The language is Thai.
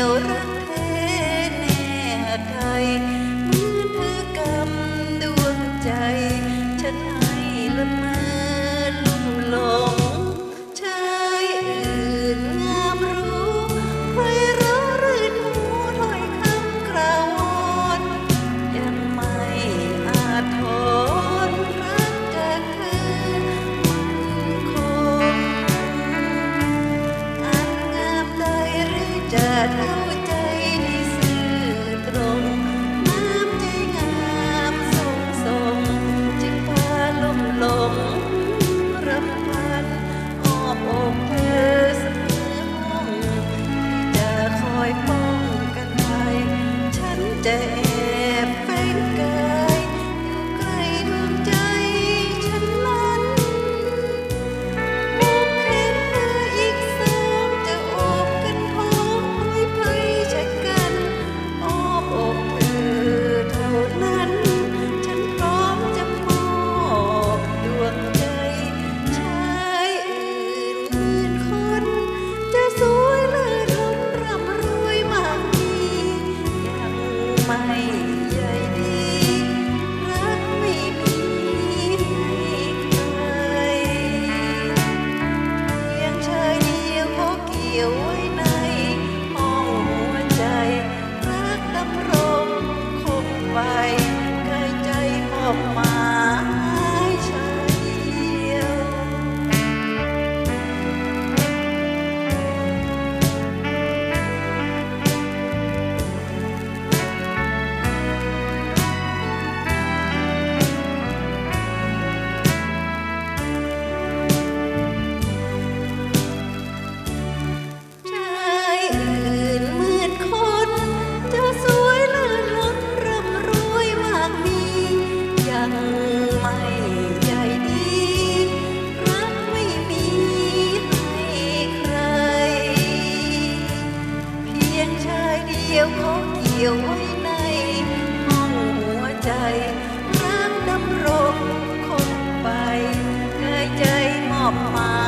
ียวรักแท้แน่ใจ day. ยวไว้ในห้องหัวใจน้ำน้ำรมคงไปเคยใจมอบมา